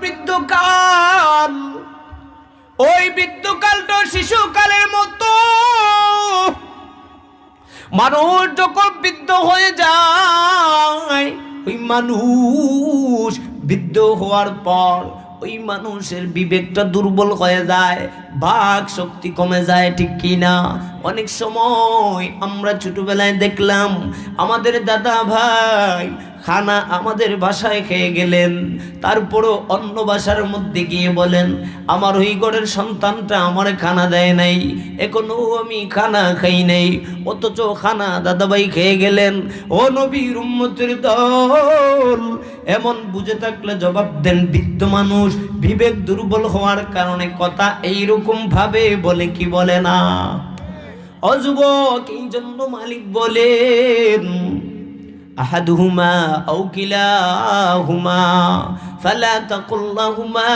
বৃদ্ধকাল ওই বৃদ্ধকালটা শিশুকালের মতো। মানুষ যখন বৃদ্ধ হয়ে যায়, ওই মানুষ বৃদ্ধ হওয়ার পর ওই মানুষের বিবেকটা দুর্বল হয়ে যায়, বাক শক্তি কমে যায়, ঠিক কি না? অনেক সময় আমরা ছোটবেলায় দেখলাম, আমাদের দাদা ভাই খানা আমাদের বাসায় খেয়ে গেলেন। তারপরও অন্য বাসার মধ্যে গিয়ে বলেন, আমার ওই ঘরের সন্তানটা আমার খানা দেয় নাই, এখনও আমি খানা খাই নাই, অথচ খানা দাদাভাই খেয়ে গেলেন। ও নবীর উম্মতের দল, এমন বুঝে থাকলে জবাব দেন বৃদ্ধ মানুষ। বিবেক দুর্বল হওয়ার কারণে কথা এইরকম ভাবে বলে কি বলে না? অযুবক এই জন্য মালিক বলেন أحدهما أو كلاهما فلا تقل لهما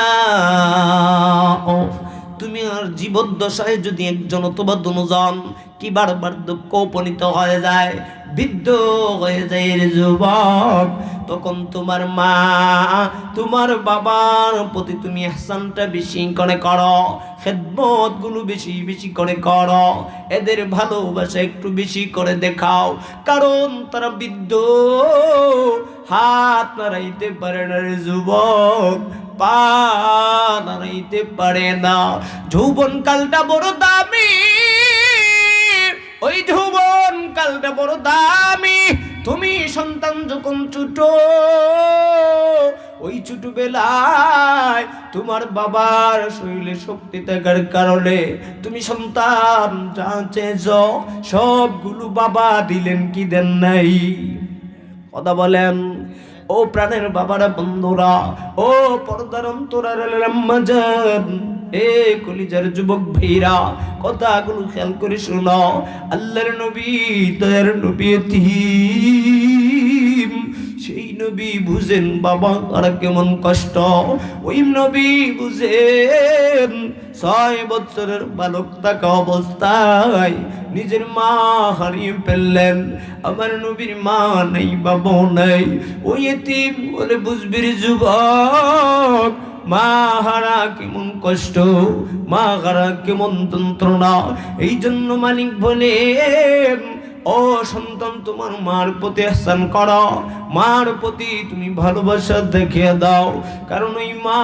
أف তুমি আর জীবদ্দশায় যদি একজন অথবা দুজন কি বারবার দুঃখ উপনীত হয়ে যায় বৃদ্ধ হয়ে যায় রে যুবক তখন তোমার মা, তোমার বাবার প্রতি তুমি হাসানটা বেশি করে করো খেদমতগুলো বেশি বেশি করে করো, এদের ভালোবাসা একটু বেশি করে দেখাও, কারণ তারা বৃদ্ধ, হাত নাড়াইতে পারে না রে যুবক, পা নাড়াইতে পারে না। যৌবন কালটা বড় দামি, ওই যৌবন কালটা বড় দামি তুমি সন্তান যখন ছোট, ওই ছোটবেলায় তোমার বাবার শরীরে শক্তি থাকার কারণে তুমি সন্তান যা চেয়েছ সবগুলো বাবা দিলেন কি দেন নাই? কথা বলেন, ও প্রাণের বাবারা বন্ধুরা, ও পর্দার অন্তরার এ কলিজার যুবক ভাইরা, কথাগুলো খেয়াল করে শোনো। আল্লাহর নবী, দয়ার নবী সেই নবী বুঝেন, বাবা আর কেমন কষ্ট। ওই নবী বুঝেন, ছয় বছরের বালক থাকা অবস্থায় নিজের মা হারিয়ে ফেললেন। আমার নবীর মা নেই বাবা নাই। ওই বলে বুঝবির যুবক মা হারা কেমন কষ্ট, মা হারা কেমন যন্ত্রণা। এই জন্য মালিক বলে, ও সন্তান, তোমার মার প্রতি আহ্বান করো। মার প্রতি তুমি ভালোবাসা দেখিয়ে দাও। কারণ ওই মা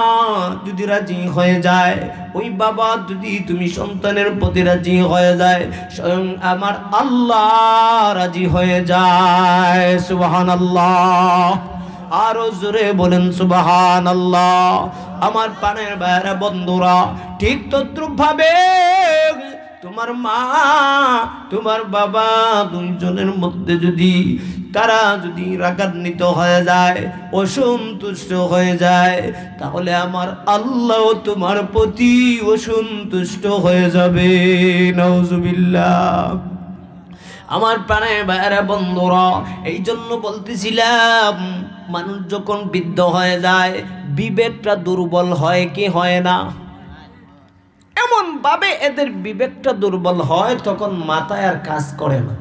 যদি রাজি হয়ে যায়, ওই বাবা যদি তুমি সন্তানের প্রতি রাজি হয়ে যায়, স্বয়ং আমার আল্লাহ রাজি হয়ে যায়। সুবাহান আল্লাহ আরও জোরে বলেন সুবাহান আল্লাহ আমার পানের বাইরে বন্ধুরা, ঠিক তদ্রুপ ভাবে তোমার মা, তোমার বাবা দুইজনের মধ্যে যদি তারা যদি রাগান্বিত হয়ে যায়, অসন্তুষ্ট হয়ে যায়, তাহলে আমার আল্লাহ তোমার প্রতি অসন্তুষ্ট হয়ে যাবে। নজুবিল্লাহ আমার প্রাণে বাইরে বন্ধুরা এই জন্য বলতেছিলাম মানুষ যখন বৃদ্ধ হয়ে যায়, বিবেকটা দুর্বল হয় কি হয় না? এমন ভাবে এদের বিবেকটা দুর্বল হয় তখন মাথায় আর কাজ করে না।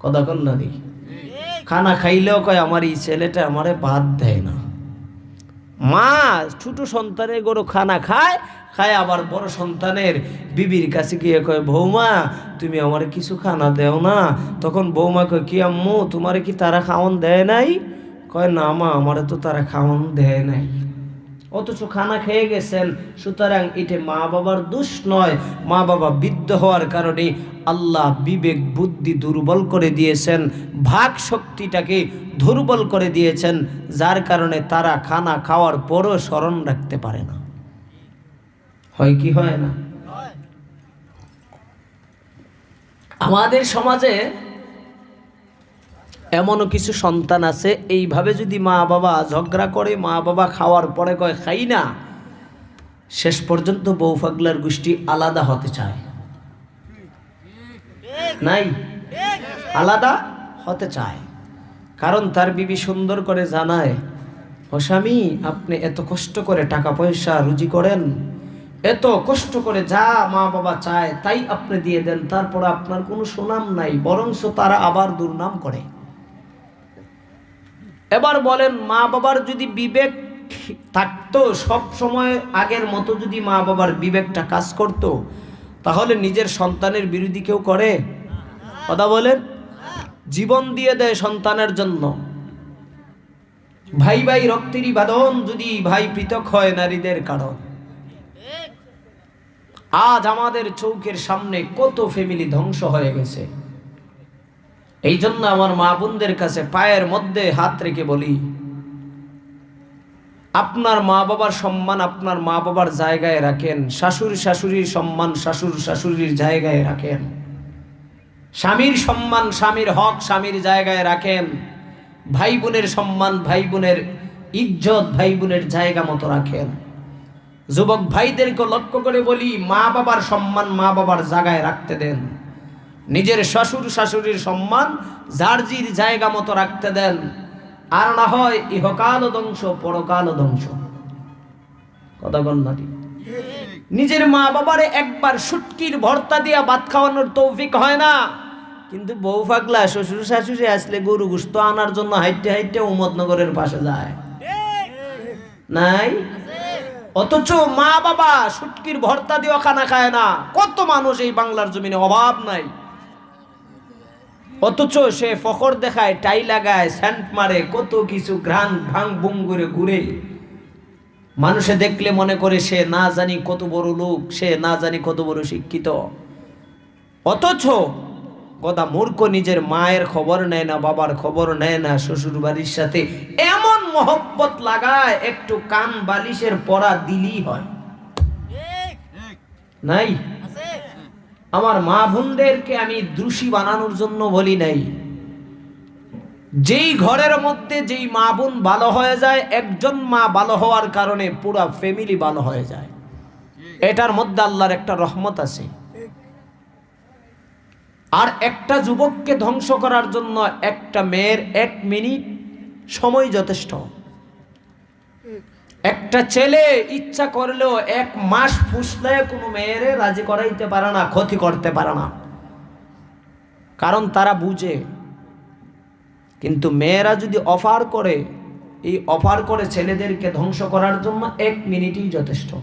কন না দেখি খানা খাইলেও কয়, আমার এই ছেলেটা আমারে ভাত দেয় না। মা ছোট সন্তানের গরু খানা খায় খায় আবার বড় সন্তানের বিবির কাছে গিয়ে কয়, বৌমা, তুমি আমার কিছু খানা দেও না। তখন বৌমা কয়, কি আম্মু, তোমার কি তারা খাওয়ান দেয় নাই? কয় না মা আমারে তো তারা খাওয়ান দেয় নাই। অথচ খানা খেয়ে গেছেন। সুতরাং এটা মা বাবার দোষ নয়। মা বাবা বৃদ্ধ হওয়ার কারণে আল্লাহ বিবেক বুদ্ধি দুর্বল করে দিয়েছেন। ভাগ শক্তিটাকে দুর্বল করে দিয়েছেন যার কারণে তারা খানা খাওয়ার পরও স্মরণ রাখতে পারে না। হয় কি হয় না? আমাদের সমাজে এমনও কিছু সন্তান আছে, এইভাবে যদি মা বাবা ঝগড়া করে, মা বাবা খাওয়ার পরে কয়, খাই না, শেষ পর্যন্ত বউ ফাগলার গোষ্ঠী আলাদা হতে চায়। নাই, আলাদা হতে চায়। কারণ তার বিবি সুন্দর করে জানায়, ও স্বামী, আপনি এত কষ্ট করে টাকা পয়সা রুজি করেন, এত কষ্ট করে যা মা বাবা চায় তাই আপনি দিয়ে দেন, তারপর আপনার কোনো সুনাম নাই বরংস তারা আবার দুর্নাম করে। এবার বলেন, মা বাবার যদি বিবেক থাকতো, সব সময় আগের মতো যদি মা বাবার বিবেকটা কাজ করত, তাহলে নিজের সন্তানের বিরোধী কেউ করে? কথা বলেন। জীবন দিয়ে দেয় সন্তানের জন্য। ভাই ভাই রক্তেরই বাঁধন যদি ভাই পৃথক হয় নারীদের কারণ। আজ আমাদের চৌকের সামনে কত ফ্যামিলি ধ্বংস হয়ে গেছে। এই জন্য আমার মা বোনদের কাছে পায়ের মধ্যে হাত রেখে বলি, আপনার মা বাবার সম্মান আপনার মা বাবার জায়গায় রাখেন, শাশুড়ি শাশুড়ির সম্মান শাশুর শাশুড়ির জায়গায় রাখেন। স্বামীর সম্মান স্বামীর হক স্বামীর জায়গায় রাখেন। ভাই বোনের সম্মান ভাই বোনের ইজ্জত ভাই বোনের জায়গা মতো রাখেন। যুবক ভাইদেরকে লক্ষ্য করে বলি, মা বাবার সম্মান মা বাবার জায়গায় রাখতে দেন। নিজের শ্বশুর শাশুড়ির সম্মান জার্জির জায়গা মতো রাখতে দেন। আর না হয় ইহকাল ধ্বংস, পরকাল ধ্বংস। কথা কন্যাটি নিজের মা বাবারে একবার সুটকির ভর্তা দিয়া ভাত খাওয়ানোর তৌফিক হয় না। কিন্তু বউ পাগলা, শ্বশুর শাশুড়ি আসলে গরু গুস্ত আনার জন্য হাইটে হাইটে উমদনগরের পাশে যায়। নাই? অথচ মা বাবা সুটকির ভর্তা দিয়েও খানা খায় না। কত মানুষ এই বাংলার জমিনে অভাব নাই। অথচ সে ফখর দেখায় টাই লাগায় স্যান্ট মারে কত কিছু ঘ্রাণ ভাং বুং করে ঘুরে। মানুষে দেখলে মনে করে সে না জানি কত বড় লোক সে না জানি কত বড় শিক্ষিত। অথচ গদা মূর্খ নিজের মায়ের খবর নেয় না বাবার খবর নেয় না শ্বশুর বাড়ির সাথে এমন মহব্বত লাগায় একটু কান বালিশের পরা দিলেই হয়। নাই? আমার মা বোনদেরকে আমি দোষী বানানোর জন্য বলি নাই। যেই ঘরের মধ্যে যেই মা বোন ভালো হয়ে যায়, একজন মা ভালো হওয়ার কারণে পুরা ফ্যামিলি ভালো হয়ে যায়। এটার মধ্যে আল্লাহর একটা রহমত আছে। আর একটা যুবককে ধ্বংস করার জন্য একটা মেয়ের এক মিনিট সময় যথেষ্ট। একটা ছেলে ইচ্ছা করলেও এক মাস ফুসলে কোনো মেয়েরে রাজি করাইতে পারে না, ক্ষতি করতে পারে না। কারণ তারা বুঝে। কিন্তু মেয়েরা যদি অফার করে, এই অফার করে ছেলেদেরকে ধ্বংস করার জন্য এক মিনিটই যথেষ্ট।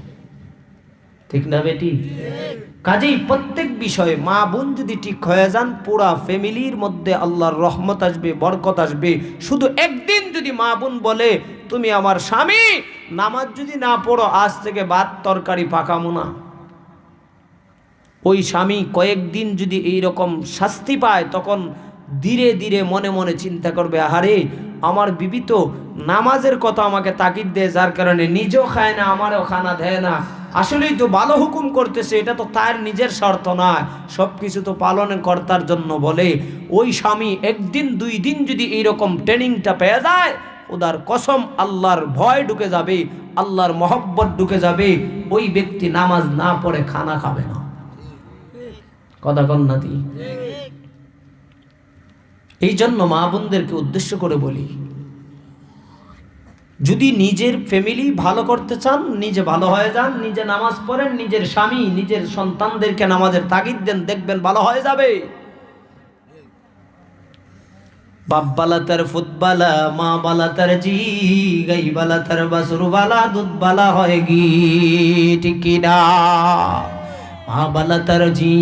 ঠিক না বেটি? কাজেই প্রত্যেক বিষয়ে মা বোন যদি ঠিক হয়ে যান, পুরা ফ্যামিলির মধ্যে আল্লাহর রহমত আসবে, বরকত আসবে। শুধু একদিন যদি মা বোন বলে তুমি আমার স্বামী। নামাজ যদি না পড়ো, আজ থেকে ভাত, তরকারি পাকামো না ওই স্বামী কয়েকদিন যদি এই রকম শাস্তি পায়, তখন ধীরে ধীরে মনে মনে চিন্তা করবে, আহারে, আমার বিবি তো নামাজের কথা আমাকে তাকিদ দেয়, যার কারণে নিজেও খায় না, আমারও খানা দেয় না। আসলেই তো ভালো হুকুম করতেছে, এটা তো তার নিজের স্বার্থ নয়। সব কিছু তো পালন কর্তার জন্য বলে, ওই স্বামী একদিন, দুই দিন যদি এইরকম ট্রেনিংটা পেয়ে যায় ওদার কসম আল্লাহর ভয় ঢুকে যাবে, আল্লাহর মহব্বত ঢুকে যাবে, ওই ব্যক্তি নামাজ না পড়ে খানা খাবে না। কথা কন্যাতি এই জন্য মা বোনদেরকে উদ্দেশ্য করে বলি, যদি নিজের ফ্যামিলি ভালো করতে চান, নিজে ভালো হয়ে যান, নিজে নামাজ পড়েন, নিজের স্বামী, নিজের সন্তানদেরকে নামাজের তাগিদ দেন, দেখবেন ভালো হয়ে যাবে। বাপ বালা তার ফুটবালা মা বালা তার জি গাই বালা তার বাসুর বালা দুধ বালা হয় গি ঠিক না মা বালা তার জি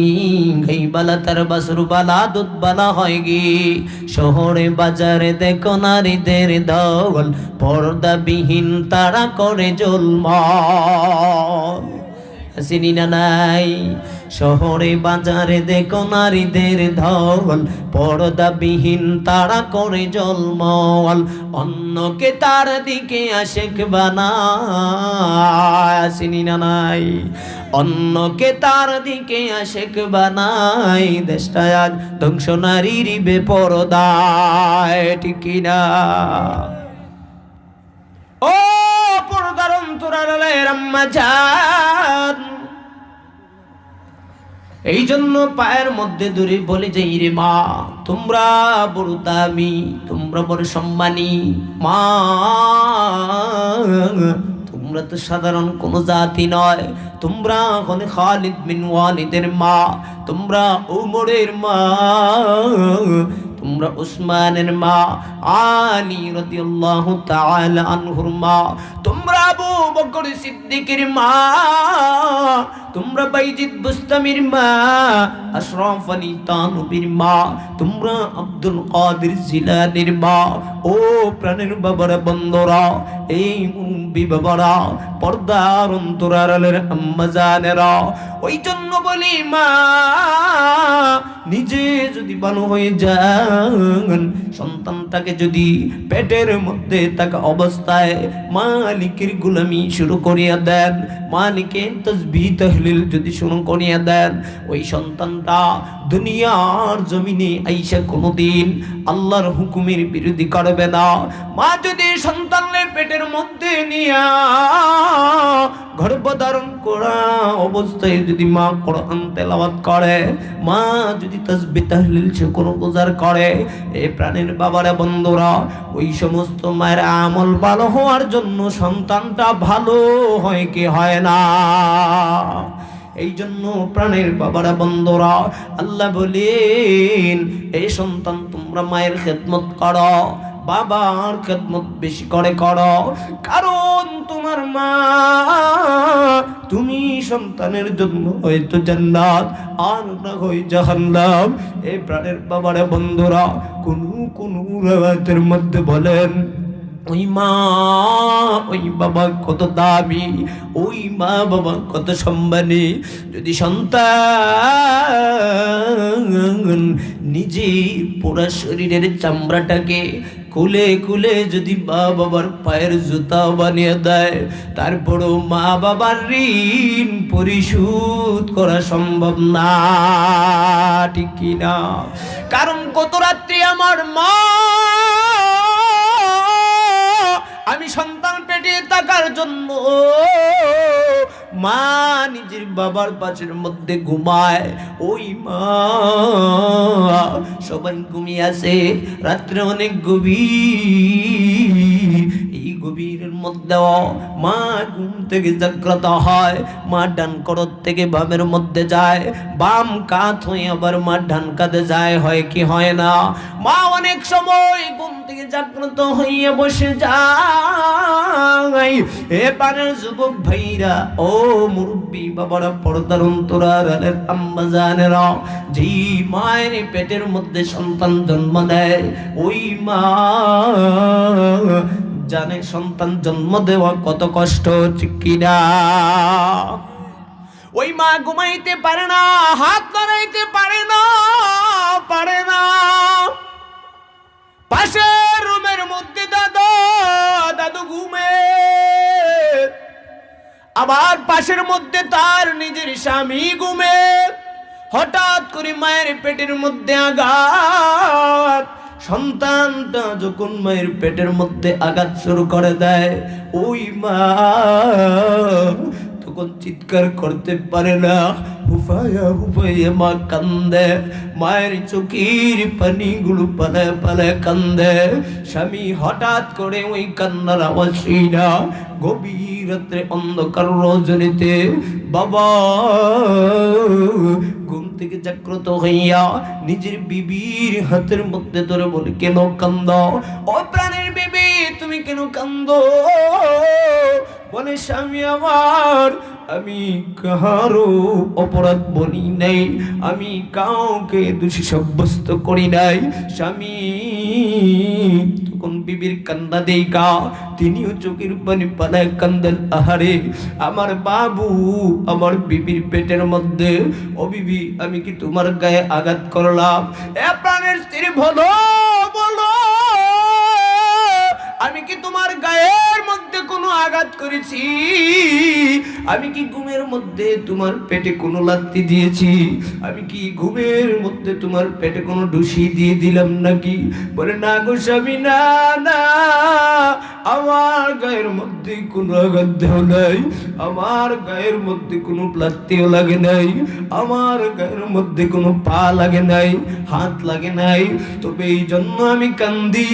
গাই বালা তার বাসুর বালা দুধ বালা হয় গি শহরে বাজারে দেখো নারীদের দল, পর্দাবিহীন তারা করে জলমল। চিনি না নাই। শহরে বাজারে দেখো নারীদের ধল পর্দাবিহীন তারা করে জলমল। অন্যকে তার দিকে আশেক বানায়, চিনি না নাই। অন্যকে তার দিকে আশেক বানাই দেশটা আজ ধ্বংস নারীর বেপরদায়, ঠিক না ও এই জন্য পায়ের মধ্যে দূরে বলে যে রে মা, তোমরা বড় দামি তোমরা বড় সম্মানী, মা। তোমরা তো সাধারণ কোনো জাতি নয়, তোমরা এখন খালিদ বিন ওয়ালিদের মা, তোমরা উমরের মা, তোমরা উসমানের মা, আলী রাদিয়াল্লাহু তাআলা আনহুর মা বকর সিদ্দিকের মা, তোমরা বাইজিদ বুস্তামির মা, আশরাফ আলী তানবীর মা, তোমরা আব্দুল কাদের জিলানির মা, ও প্রাণের বাবারা, বন্ধরা, এই মুরব্বী বাবারা, পর্দার অন্তরালের আম্মা ওই জন্য বলি মা, নিজে যদি ভালো হয়ে যান, সন্তানটাকে যদি পেটের মধ্যে তাকে অবস্থায় মালিকের গুলামি শুরু করিয়া দেন। মালিকের তসবি তহলিল যদি শুরু করিয়া দেন। ওই সন্তানটা দুনিয়ার জমিনে আইসা কোনোদিন আল্লাহর হুকুমের বিরোধী করবে না। মা যদি সন্তানের পেটের মধ্যে নিয়া গর্ভধারণ করা অবস্থায় যদি মা কোরআন তেলাওয়াত করে, মা যদি তাসবি তাহলিল শুকর গুজার করে এই প্রাণের বাবারা বন্ধুরা, ওই সমস্ত মায়ের আমল ভালো হওয়ার জন্য সন্তানটা ভালো হয় কি হয় না? এই জন্য প্রাণের বাবারা, বন্ধুরা, আল্লাহ বলেন, এই সন্তান, তোমরা মায়ের খেদমত করো, বাবার খেদমত বেশি করে করো। কারণ তোমার মা, তুমি সন্তানের জন্য হয়তো জান্নাত, আর না হই জাহান্নাম। এই প্রাণের বাবারা, বন্ধুরা, কোন কোন রাতের মধ্যে বলেন ওই মা, ওই বাবা কত দামি, ওই মা বাবা কত সম্মানী। যদি সন্তান নিজে পুরা শরীরের চামড়াটাকে কুলে কুলে যদি মা বাবার পায়ের জুতা বানিয়ে দেয়, তারপরও মা বাবার ঋণ পরিশোধ করা সম্ভব না, ঠিক কিনা? কারণ কত রাত্রি আমার মা আমি সন্তান পেটে থাকার জন্য মা নিজের বাবার পাশের মধ্যে ঘুমায়। ওই মা সবাই ঘুমিয়ে আছে রাত্রে অনেক গভীর। মধ্যেও মা ঘুম থেকে জাগ্রত হয়, মা ডান করত থেকে বামের মধ্যে যায়। বাম কাত হয়ে আবার মা ডান কাতে যায়, হয় কি হয় না? মা অনেক সময় ঘুম থেকে জাগ্রত হইয়া বসে যায়। এ পানের যুবক ভাইরা, ও মুরব্বী বাবারা, পর্দার অন্তরার আলের আম্মা জানেরা মায়ের পেটের মধ্যে সন্তান জন্ম দেয়, ওই মা জানে সন্তান জন্ম দেওয়া কত কষ্ট কিনা? ওই মা ঘুমাইতে পারে না, হাত বাড়াইতে পারে না পারে না। পাশের রুমের মধ্যে দাদা, দাদু ঘুমে। আবার পাশের মধ্যে তার নিজের স্বামী ঘুমে। হঠাৎ করে মায়ের পেটের মধ্যে আঘাত। সন্তানটা যখন মায়ের পেটের মধ্যে আঘাত শুরু করে দেয়, ওই মা তখন চিৎকার করতে পারে না। হুফায়া হুফাইয়া মা কান্দে মায়ের চোখের পানিগুলো পালে পালে কান্দে স্বামী হঠাৎ করে ওই কান্নার আওয়াজ না গভীর রাত্রে অন্ধকার রজনীতে বাবা ঘুম থেকে জাগ্রত হইয়া নিজের বিবির হাতের মধ্যে ধরে বলে কেন কান্দ ও প্রাণের বিবি তুমি কেন কান্দ বলে, স্বামী আমার, আমি কাহারও অপরাধ বলি নাই, আমি কাউকে দোষী সাব্যস্ত করি নাই। স্বামী, তখন বিবির কান্না দেইকা তিনিও চোখের পানি পালায় কান্দেন, আহারে, আমার বাবু আমার বিবির পেটের মধ্যে, ও বিবি, আমি কি তোমার গায়ে আঘাত করলাম? এ প্রাণের স্ত্রী বলো! কোনো আঘাত করেছি। আমি কি ঘুমের মধ্যে তোমার পেটে কোনো লাত্তি দিয়েছি? আমি কি ঘুমের মধ্যে তোমার পেটে কোনো ডুসি দিয়ে দিলাম নাকি? বলে, না গো স্বামী, না না, আমার গায়ের মধ্যে কোনো আঘাত দেও নাই। আমার গায়ের মধ্যে কোনো প্লাত্তিও লাগে নাই। আমার গায়ের মধ্যে কোনো পা লাগে নাই, হাত লাগে নাই। তবে এই জন্য আমি কান্দি।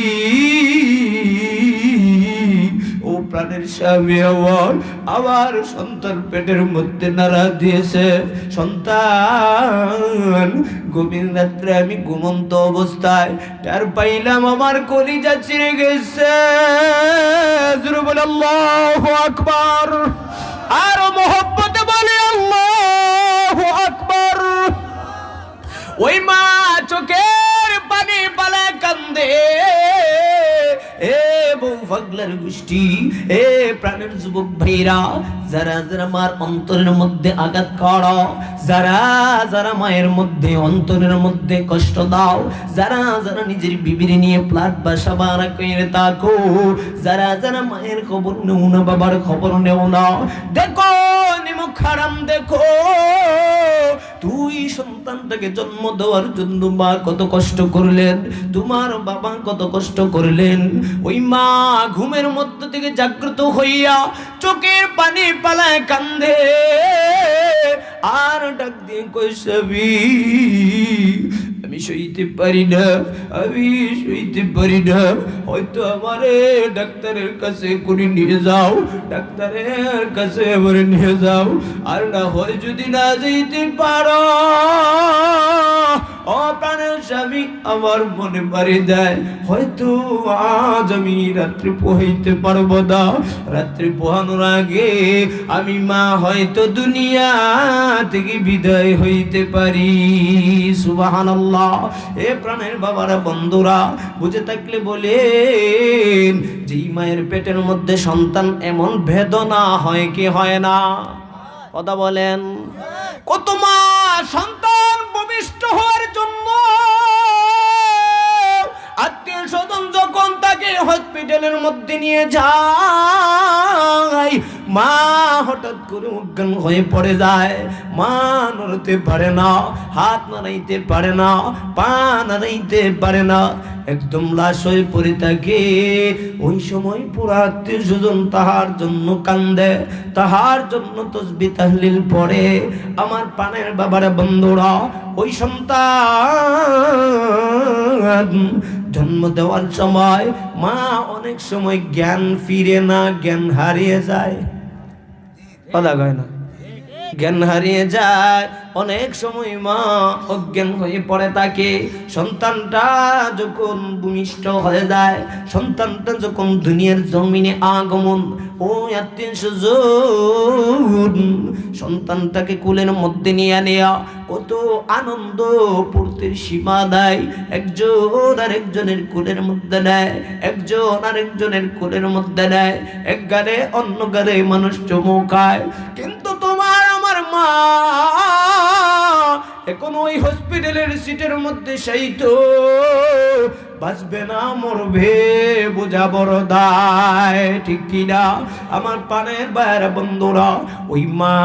প্রাণের স্বামী হওয়ার আবার সন্তান পেটের মধ্যে নাড়া দিয়েছে। সন্তান, গভীর রাত্রে আমি ঘুমন্ত অবস্থায় তার পাইলাম আমার কলিজা চিড়ে গেছে। আকবর। আরও মোহব্বতে বলে, আল্লাহ আকবার। ওই মা চোখের পানি পালে কান্দে। Hey! বউ গোষ্ঠী। এ প্রাণের যুবক ভাইরা, যারা যারা মার অন্তরের মধ্যে আঘাত করো, যারা যারা মায়ের মধ্যে অন্তরের মধ্যে কষ্ট দাও, যারা যারা নিজের বিবির নিয়ে প্লাট বাসা বাড়া যারা যারা মায়ের খবর নেও না, বাবার খবর নেও না। দেখো নিমুখ দেখো, তুই সন্তানটাকে জন্ম দেওয়ার জন্য মা কত কষ্ট করলেন, তোমার বাবা কত কষ্ট করলেন, ওই মা ঘুমের মধ্য থেকে জাগ্রত হইয়া চোখের পানি পালায় কান্দে। আর ডাক দিয়ে কইসাবি আমি সইতে পারি না, আমি সইতে পারি না। হয়তো আমারে ডাক্তারের কাছে করে নিয়ে যাও, ডাক্তারের কাছে আমারে নিয়ে যাও। আর না হয় যদি না যেতে পারো ও স্বামী আমার মনে বাড়ি দেয়। হয়তো আজ আমি রাত্রি পোহাইতে পারব না। রাত্রি পোহানোর আগে আমি মা হয়তো দুনিয়া থেকে বিদায় হইতে পারি। সুবহানাল্লাহ। এ প্রাণের বাবারা, বন্ধুরা, বুঝে থাকলে বলেন যেই মায়ের পেটের মধ্যে সন্তান এমন বেদনা হয় কি হয় না? কথা বলেন। কত মা সন্তান ভূমিষ্ঠ হওয়ার জন্য হসপিটালের মধ্যে নিয়ে যায়। মা হঠাৎ করে অজ্ঞান হয়ে পড়ে যায়। মা নড়তে পারে না, হাত নাড়াইতে পারে না, পা নাড়াইতে পারে না। একদম লাশ হয়ে পড়ে থাকে। ওই সময় পুরা আত্মীয় স্বজন তাহার জন্য কান্দে, তাহার জন্য তসবি তাহলিল পড়ে। আমার পানের বাবারা বন্ধুরা, ওই সন্তান জন্ম দেওয়ার সময় মা অনেক সময় জ্ঞান ফিরে না, জ্ঞান হারিয়ে যায়। কথা কয় না। জ্ঞান হারিয়ে যায়। অনেক সময় মা অজ্ঞান হয়ে পড়ে থাকে সন্তানটা যখন ভূমিষ্ঠ হয়ে যায়, সন্তানটা যখন দুনিয়ার জমিনে আগমন, ও স্বজন, সন্তানটাকে কুলের মধ্যে নিয়ে নেয়া, কত আনন্দ পূর্তির সীমা দেয়। একজন আর একজনের কুলের মধ্যে নেয়, একজন আর একজনের কুলের মধ্যে নেয়। এক গারে অন্য গারে মানুষ চমকায়। কিন্তু তোমার মা, এখন ওই হসপিটালের সিটের মধ্যে সেই তো বাঁচবে না, মরবে, বোঝা বড় দায়, ঠিক কিনা আমার পানের বাইরে বন্ধুরা, ওই মা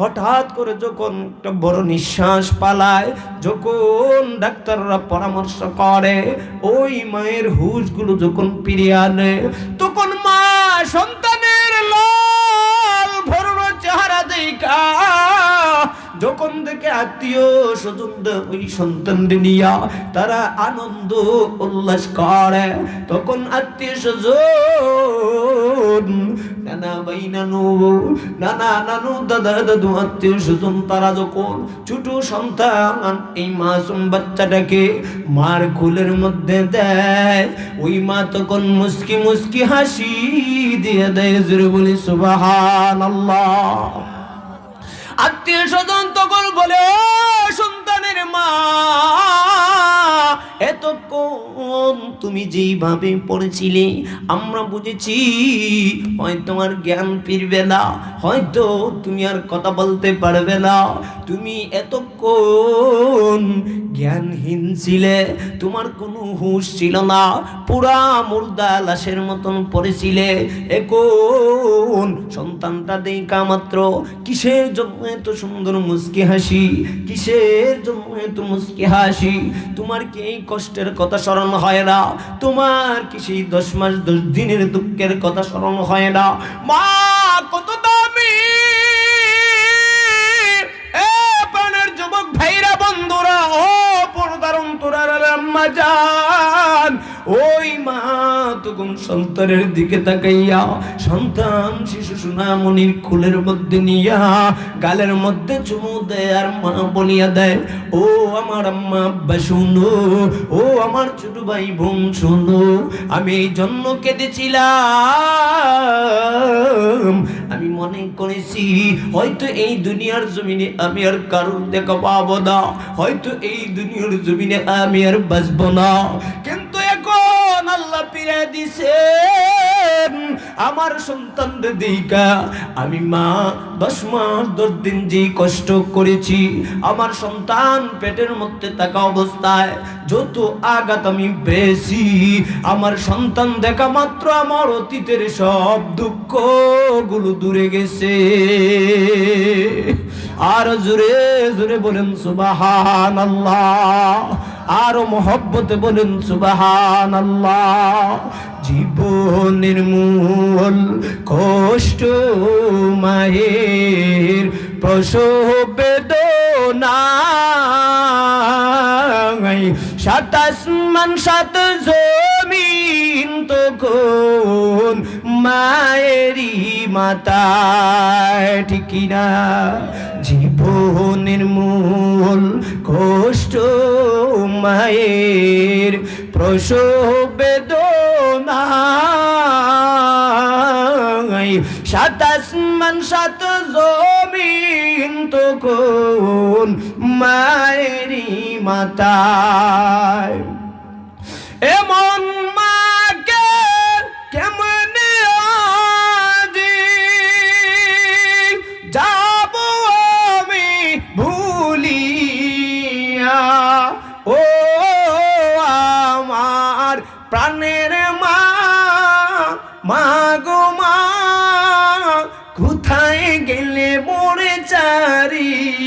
হঠাৎ করে যখন একটা বড় নিঃশ্বাস পালায়, যখন ডাক্তাররা পরামর্শ করে, ওই মায়ের হুশগুলো যখন ফিরিয়ে আনে যখন থেকে আত্মীয় স্বজন ওই সন্তান নিয়া তারা আনন্দ উল্লাস করে। তখন আত্মীয় স্বজন, নানা নানু দাদা, দাদু, আত্মীয় তারা যখন ছোট সন্তান, এই মাসুম বাচ্চাটাকে মার কুলের মধ্যে দেয়, ওই মা তখন মুস্কি মুস্কি হাসি দিয়ে দেয়, জোরে বলি সুবাহান আল্লাহ আত্মীয় স্বজন বলে সন্তানের মা এতক্ষণ তুমি যেইভাবে পড়েছিলে, আমরা বুঝেছি হয়তো তোমার জ্ঞান ফিরবে না, হয়তো তুমি আর কথা বলতে পারবে না। তুমি এতক্ষণ জ্ঞানহীন ছিলে, তোমার কোনো হুঁশ ছিল না, পুরা মুর্দা লাশের মতন পড়েছিলে। এখন সন্তানটা দেখা মাত্র, কিসের জন্য এত সুন্দর মুস্কি হাসি, কিসের জন্য এত মুস্কি হাসি? তোমার কি কষ্টের কথা স্মরণ হয় না। তোমার কি সেই দশ মাস, দশ দিনের দুঃখের কথা স্মরণ হয় না? মা, কত দামি বন্ধুরা, ও পর্দার অন্তরার আম্মা জান, ওই মা তখন সন্তানের দিকে তাকাইয়া সন্তান শিশু সোনামণির কুলের মধ্যে নিয়া গালের মধ্যে চুমু দেয় আর মা বলিয়া দেয়, ও আমার আম্মা আব্বা, শুনো, ও আমার ছোট ভাই বোন, শুনো, আমি এই জন্য কেঁদেছিলাম, আমি মনে করেছি, হয়তো এই দুনিয়ার জমিনে আমি আর কারোর দেখা পাবো না। হয়তো এই দুনিয়ার জমিনে আমি আর বাঁচবো না। কিন্তু আল্লাহ ফিরে দিছে। আমার সন্তানদের দিকা আমি মা, দশ মাস দশ দিন যে কষ্ট করেছি, আমার সন্তান পেটের মধ্যে থাকা অবস্থায় যত আঘাত আমি পেয়েছি, আমার সন্তান দেখা মাত্র আমার অতীতের সব দুঃখগুলো দূরে গেছে। আর জোরে জোরে বলেন সুবাহান আল্লাহ আরও মহব্বতে বলেন সুবাহান জীবনের মূল কষ্ট মায়ের প্রসব বেদনা সাতাশ মান সাত জমিন তখন মায়েরই মাতায়, ঠিক না জীবনের মূল কষ্ট মায়ের প্রসবেদনা সাতাশ মান সাত জমিন তখন মায়েরই মাতায়।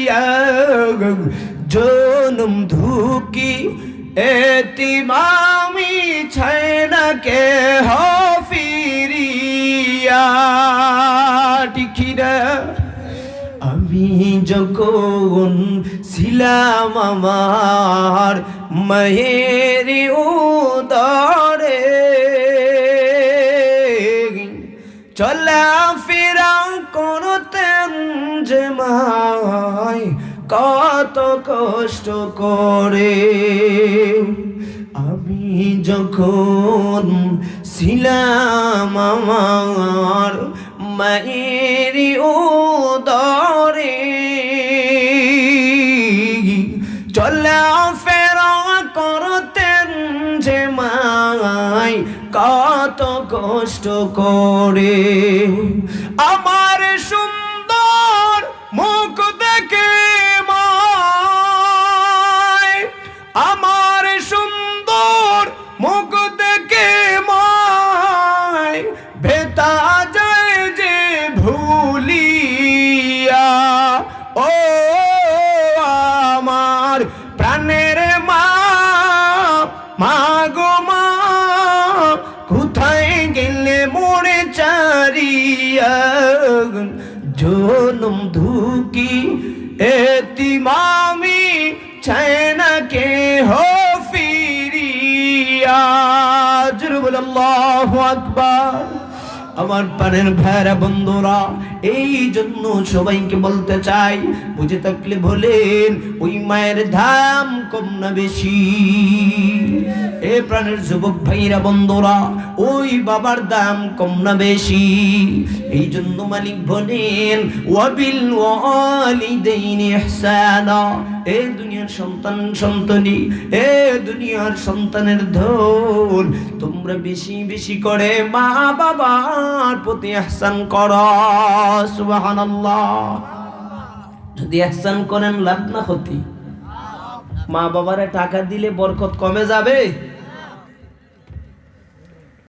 চারিয়া জনম ধুকি এতিমামি ছায়না কে হফিরিয়া টিকিরা আমি যখন ছিলাম আমার মায়ের উদরে মায় কত কষ্ট করে আমি যখন ছিলাম আমার মায়ের উদরে চলা ফেরা করতেন যে মাই, কত কষ্ট করে। আমার সুন্দর এতিমামি ছায়না কে হো ফিরিয়া। জুর বল আকবার। আমার পানের ভাইরা বন্ধুরা, এই জন্য সবাইকে বলতে চাই, বুঝে থাকলে বলেন, ওই মায়ের দাম কম না বেশি? এ প্রাণের যুবক ভাইরা বন্ধুরা, ওই বাবার দাম কম না বেশি? এই জন্য মালিক বলেন, ওয়াবিল ওয়ালিদাইনি ইহসানা। এ দুনিয়ার সন্তান, সন্তানি, এ দুনিয়ার সন্তানের ধন। তোমরা বেশি বেশি করে মা বাবার প্রতি আহসান কর। যদি আহসান করেন, লাভ না ক্ষতি। মা বাবারে টাকা দিলে বরকত কমে যাবে।